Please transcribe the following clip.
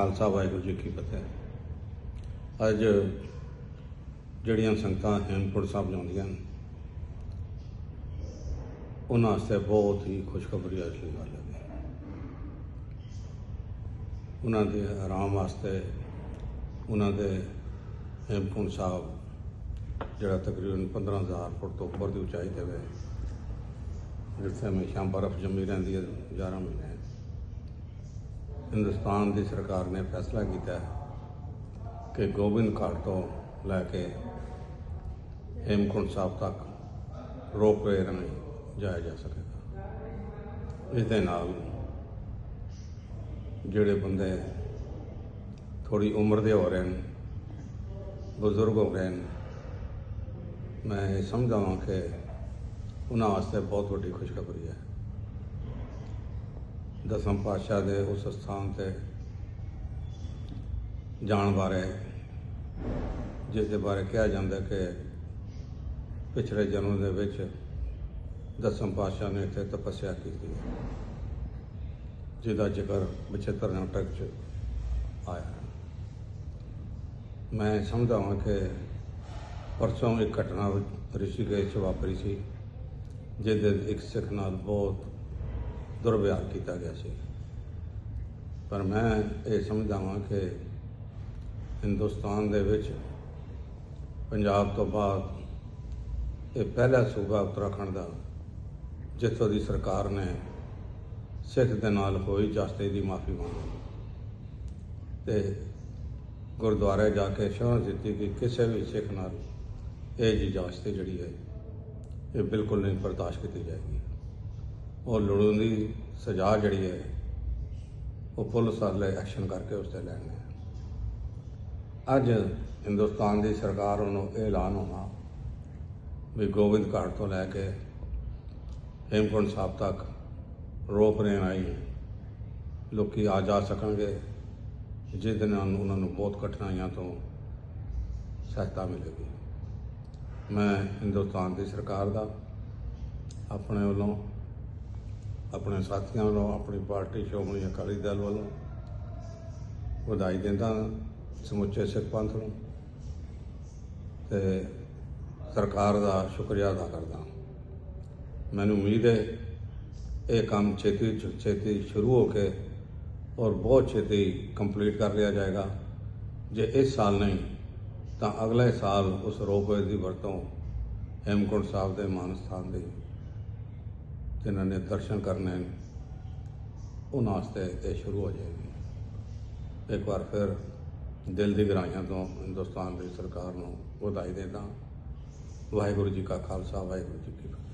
ਖਾਲਸਾ ਵਾਹਿਗੁਰੂ ਜੀ ਕੀ ਫਤਿਹ। ਅੱਜ ਜਿਹੜੀਆਂ ਸੰਗਤਾਂ ਹੇਮਕੁੰਟ ਸਾਹਿਬ ਜਾਂਦੀਆਂ ਨੇ ਉਹਨਾਂ ਵਾਸਤੇ ਬਹੁਤ ਹੀ ਖੁਸ਼ਖਬਰੀ ਅੱਜ ਦੀ ਗੱਲ ਹੈ। ਉਹਨਾਂ ਦੇ ਆਰਾਮ ਵਾਸਤੇ ਉਹਨਾਂ ਦੇ ਹੇਮਕੁੰਟ ਸਾਹਿਬ ਜਿਹੜਾ ਤਕਰੀਬਨ 15000 ਫੁੱਟ ਤੋਂ ਉੱਪਰ ਦੀ ਉਚਾਈ ਤੇ ਹੈ ਜਿੱਥੇ ਹਮੇਸ਼ਾ ਬਰਫ਼ ਜੰਮੀ ਰਹਿੰਦੀ ਹੈ 11 ਮਹੀਨੇ। ਹਿੰਦੁਸਤਾਨ ਦੀ ਸਰਕਾਰ ਨੇ ਫੈਸਲਾ ਕੀਤਾ ਕਿ ਗੋਬਿੰਦ ਘਾਟ ਤੋਂ ਲੈ ਕੇ ਹੇਮਕੁੰਟ ਸਾਹਿਬ ਤੱਕ ਰੋਪਵੇ ਰਾਹੀਂ ਜਾਇਆ ਜਾ ਸਕੇਗਾ। ਇਸ ਦੇ ਨਾਲ ਜਿਹੜੇ ਬੰਦੇ ਥੋੜੀ ਉਮਰ ਦੇ ਹੋ ਰਹੇ ਨੇ, ਬਜ਼ੁਰਗ ਹੋ ਰਹੇ ਨੇ, ਮੈਂ ਇਹ ਸਮਝਦਾ ਹਾਂ ਕਿ ਉਹਨਾਂ ਵਾਸਤੇ ਬਹੁਤ ਵੱਡੀ ਖੁਸ਼ਖਬਰੀ ਹੈ। ਦਸਮ ਪਾਤਸ਼ਾਹ ਦੇ ਉਸ ਸਥਾਨ ਤੇ ਜਾਣ ਬਾਰੇ, ਜਿਸ ਦੇ ਬਾਰੇ ਕਿਹਾ ਜਾਂਦਾ ਕਿ ਪਿਛਲੇ ਜਨਮ ਦੇ ਵਿੱਚ ਦਸਮ ਪਾਤਸ਼ਾਹ ਨੇ ਇੱਥੇ ਤਪੱਸਿਆ ਕੀਤੀ ਹੈ, ਜਿਹਦਾ ਜ਼ਿਕਰ ਬਚਿੱਤਰ ਨਾਟਕ 'ਚ ਆਇਆ ਮੈਂ ਸਮਝਦਾ ਹਾਂ ਕਿ ਪਰਸੋਂ ਇੱਕ ਘਟਨਾ ਰਿਸ਼ੀਕੇਸ਼ 'ਚ ਵਾਪਰੀ ਸੀ, ਜਿਹਦੇ ਇੱਕ ਸਿੱਖ ਨਾਲ ਬਹੁਤ ਦੁਰਵਿਹਾਰ ਕੀਤਾ ਗਿਆ ਸੀ। ਪਰ ਮੈਂ ਇਹ ਸਮਝਦਾ ਹਾਂ ਕਿ ਹਿੰਦੁਸਤਾਨ ਦੇ ਵਿੱਚ ਪੰਜਾਬ ਤੋਂ ਬਾਅਦ ਇਹ ਪਹਿਲਾ ਸੂਬਾ ਉੱਤਰਾਖੰਡ ਦਾ, ਜਿੱਥੋਂ ਦੀ ਸਰਕਾਰ ਨੇ ਸਿੱਖ ਦੇ ਨਾਲ ਹੋਈ ਜਾਸਤੇ ਦੀ ਮਾਫੀ ਮੰਗੀ ਤੇ ਗੁਰਦੁਆਰੇ ਜਾ ਕੇ ਸ਼ਰਨ ਦਿੱਤੀ ਕਿ ਕਿਸੇ ਵੀ ਸਿੱਖ ਨਾਲ ਇਹ ਜੀ ਜਾਸਤੇ ਜਿਹੜੀ ਹੈ, ਇਹ ਬਿਲਕੁਲ ਨਹੀਂ ਬਰਦਾਸ਼ਤ ਕੀਤੀ ਜਾਏਗੀ। ਉਹ ਲੋੜੀਂਦੀ ਸਜ਼ਾ ਜਿਹੜੀ ਹੈ, ਉਹ ਪੁਲਿਸ ਵਾਲੇ ਐਕਸ਼ਨ ਕਰਕੇ ਉਸ ਤੇ ਲੈਣੇ ਅੱਜ ਹਿੰਦੁਸਤਾਨ ਦੀ ਸਰਕਾਰ ਵੱਲੋਂ ਇਹ ਐਲਾਨ ਹੋਣਾ ਵੀ ਗੋਬਿੰਦ ਘਾਟ ਤੋਂ ਲੈ ਕੇ ਹੇਮਕੁੰਟ ਸਾਹਿਬ ਤੱਕ ਰੋਪ ਰਹੇ ਆਈ ਲੋਕੀ ਆ ਜਾ ਸਕਣਗੇ ਜਿਹਦੇ ਨਾਲ ਉਹਨਾਂ ਨੂੰ ਬਹੁਤ ਕਠਿਨਾਈਆਂ ਤੋਂ ਸਹਾਇਤਾ ਮਿਲੇਗੀ। ਮੈਂ ਹਿੰਦੁਸਤਾਨ ਦੀ ਸਰਕਾਰ ਦਾ ਆਪਣੇ ਵੱਲੋਂ ਆਪਣੇ ਸਾਥੀਆਂ ਵੱਲੋਂ, ਆਪਣੀ ਪਾਰਟੀ ਸ਼੍ਰੋਮਣੀ ਅਕਾਲੀ ਦਲ ਵੱਲੋਂ ਵਧਾਈ ਦਿੰਦਾ ਸਮੁੱਚੇ ਸਿੱਖ ਪੰਥ ਨੂੰ ਤੇ ਸਰਕਾਰ ਦਾ ਸ਼ੁਕਰੀਆ ਅਦਾ ਕਰਦਾ ਮੈਨੂੰ ਉਮੀਦ ਹੈ ਇਹ ਕੰਮ ਛੇਤੀ ਤੋਂ ਛੇਤੀ ਸ਼ੁਰੂ ਹੋ ਕੇ ਔਰ ਬਹੁਤ ਛੇਤੀ ਕੰਪਲੀਟ ਕਰ ਲਿਆ ਜਾਏਗਾ। ਜੇ ਇਸ ਸਾਲ ਨਹੀਂ, ਤਾਂ ਅਗਲੇ ਸਾਲ ਉਸ ਰੋਪਵੇ ਦੀ ਵਰਤੋਂ ਹੇਮਕੁੰਟ ਸਾਹਿਬ ਦੇ ਮਾਨ ਸਥਾਨ ਦੇ ਜਿਨ੍ਹਾਂ ਨੇ ਦਰਸ਼ਨ ਕਰਨੇ ਨੇ, ਉਹਨਾਂ ਵਾਸਤੇ ਇਹ ਸ਼ੁਰੂ ਹੋ ਜਾਏਗੀ। ਇੱਕ ਵਾਰ ਫਿਰ ਦਿਲ ਦੀ ਗਹਿਰਾਈਆਂ ਤੋਂ ਹਿੰਦੁਸਤਾਨ ਦੀ ਸਰਕਾਰ ਨੂੰ ਵਧਾਈ ਦਿੰਦਾ ਵਾਹਿਗੁਰੂ ਜੀ ਕਾ ਖਾਲਸਾ, ਵਾਹਿਗੁਰੂ ਜੀ ਕੀ ਫਤਿਹ।